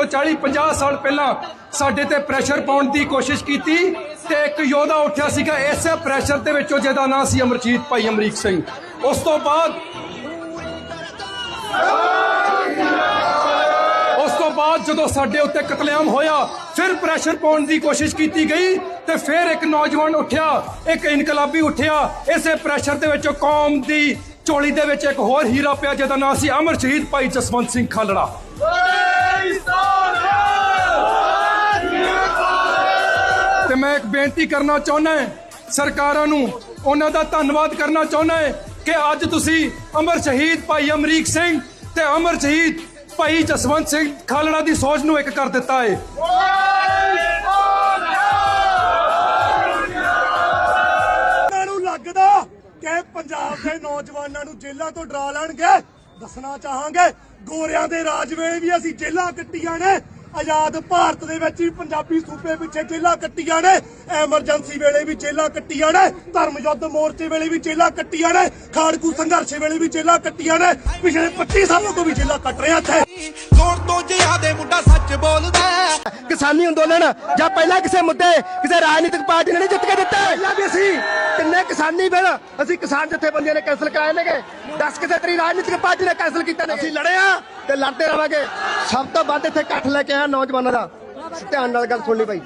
ਤੋਂ 40 50 ਸਾਲ ਪਹਿਲਾਂ ਸਾਡੇ ਤੇ ਪ੍ਰੈਸ਼ਰ ਪਾਉਣ ਦੀ ਕੋਸ਼ਿਸ਼ ਕੀਤੀ ਤੇ ਇੱਕ ਯੋਧਾ ਉੱਠਿਆ ਸੀਗਾ, ਇਸੇ ਪ੍ਰੈਸ਼ਰ ਦੇ ਵਿੱਚੋਂ ਜਿਹਦਾ ਨਾਂ ਸੀ ਅਮਰਜੀਤ ਭਾਈ ਅਮਰੀਕ ਸਿੰਘ। ਉਸ ਤੋਂ ਬਾਅਦ ਉਸ ਤੋਂ ਬਾਅਦ ਜਦੋਂ ਸਾਡੇ ਉੱਤੇ ਕਤਲੇਆਮ ਹੋਇਆ, ਫਿਰ ਪ੍ਰੈਸ਼ਰ ਪਾਉਣ ਦੀ ਕੋਸ਼ਿਸ਼ ਕੀਤੀ ਗਈ ਤੇ ਫਿਰ ਇੱਕ ਨੌਜਵਾਨ ਉੱਠਿਆ, ਇੱਕ ਇਨਕਲਾਬੀ ਉੱਠਿਆ। ਇਸੇ ਪ੍ਰੈਸ਼ਰ ਦੇ ਵਿੱਚ ਕੌਮ ਦੀ ਝੋਲੀ ਦੇ ਵਿੱਚ ਇੱਕ ਹੋਰ ਹੀਰਾ ਪਿਆ ਜਿਹਦਾ ਨਾਂ ਸੀ ਅਮਰ ਸ਼ਹੀਦ ਭਾਈ ਜਸਵੰਤ ਸਿੰਘ ਖਾਲੜਾ। ਤੇ ਮੈਂ ਇੱਕ ਬੇਨਤੀ ਕਰਨਾ ਚਾਹੁੰਦਾ ਸਰਕਾਰਾਂ ਨੂੰ, ਉਹਨਾਂ ਦਾ ਧੰਨਵਾਦ ਕਰਨਾ ਚਾਹੁੰਦਾ ਹਾਂ ਕਿ ਅੱਜ ਤੁਸੀਂ ਅਮਰ ਸ਼ਹੀਦ ਭਾਈ ਅਮਰੀਕ ਸਿੰਘ ਤੇ ਅਮਰ ਸ਼ਹੀਦ ਭਾਈ ਜਸਵੰਤ ਸਿੰਘ ਖਾਲੜਾ ਦੀ ਸੋਚ ਨੂੰ ਇੱਕ ਕਰ ਦਿੱਤਾ ਹੈ। ਲੱਗਦਾ ਕਿ ਪੰਜਾਬ ਦੇ ਨੌਜਵਾਨਾਂ ਨੂੰ ਜੇਲ੍ਹਾਂ ਤੋਂ ਡਰਾ ਲੈਣਗੇ। ਦੱਸਣਾ ਚਾਹਾਂਗੇ, ਗੋਰਿਆਂ ਦੇ ਰਾਜ ਵੇਲੇ ਵੀ ਅਸੀਂ ਜੇਲ੍ਹਾਂ ਕੱਟੀਆਂ ਨੇ। ਆਜ਼ਾਦ ਭਾਰਤ ਦੇ ਵਿੱਚ ਵੀ ਪੰਜਾਬੀ ਸੂਬੇ ਪਿੱਛੇ ਜੇਲ੍ਹਾਂ ਕੱਟੀਆਂ ਨੇ, ਐਮਰਜੈਂਸੀ ਵੇਲੇ ਵੀ ਜੇਲ੍ਹਾਂ ਕੱਟੀਆਂ ਨੇ, ਧਰਮ ਯੁੱਧ ਮੋਰਚੇ ਵੇਲੇ ਵੀ ਜੇਲ੍ਹਾਂ ਕੱਟੀਆਂ ਨੇ, ਖਾੜਕੂ ਸੰਘਰਸ਼ ਵੇਲੇ ਵੀ ਜੇਲ੍ਹਾਂ ਕੱਟੀਆਂ ਨੇ, ਪਿਛਲੇ 25 ਸਾਲਾਂ ਤੋਂ ਵੀ ਜੇਲ੍ਹਾਂ ਕੱਟ ਰਿਹਾ ਇੱਥੇ। ਲੋੜ ਤੋਂ ਕਿਸਾਨੀ ਅੰਦੋਲਨ ਜਾਂ ਪਹਿਲਾਂ ਕਿਸੇ ਮੁੱਦੇ ਕਿਸੇ ਰਾਜਨੀਤਿਕ ਪਾਰਟੀ ਨੇ ਨਹੀਂ ਜਿੱਤ ਕੇ ਦਿੱਤਾ। ਪਹਿਲਾਂ ਵੀ ਅਸੀਂ ਕਿੰਨੇ ਕਿਸਾਨੀ ਬਿੱਲ ਅਸੀਂ ਕਿਸਾਨ ਜਥੇਬੰਦੀਆਂ ਨੇ ਕੈਂਸਲ ਕਰਾਏ ਨੇਗੇ। 10 ਕਿਸੇ ਤਰੀ ਰਾਜਨੀਤਿਕ ਪਾਰਟੀ ਨੇ ਕੈਂਸਲ ਕੀਤਾ ਨੇ ਅਸੀਂ ਲੜੇ ਆ ਤੇ ਲੜਦੇ ਰਵਾਂਗੇ। ਸਭ ਤੋਂ ਵੱਧ ਇੱਥੇ ਇਕੱਠ ਲੈ ਕੇ ਆਇਆ ਨੌਜਵਾਨਾਂ ਦਾ। ਧਿਆਨ ਨਾਲ ਗੱਲ ਸੁਣ ਲਈ ਬਾਈ।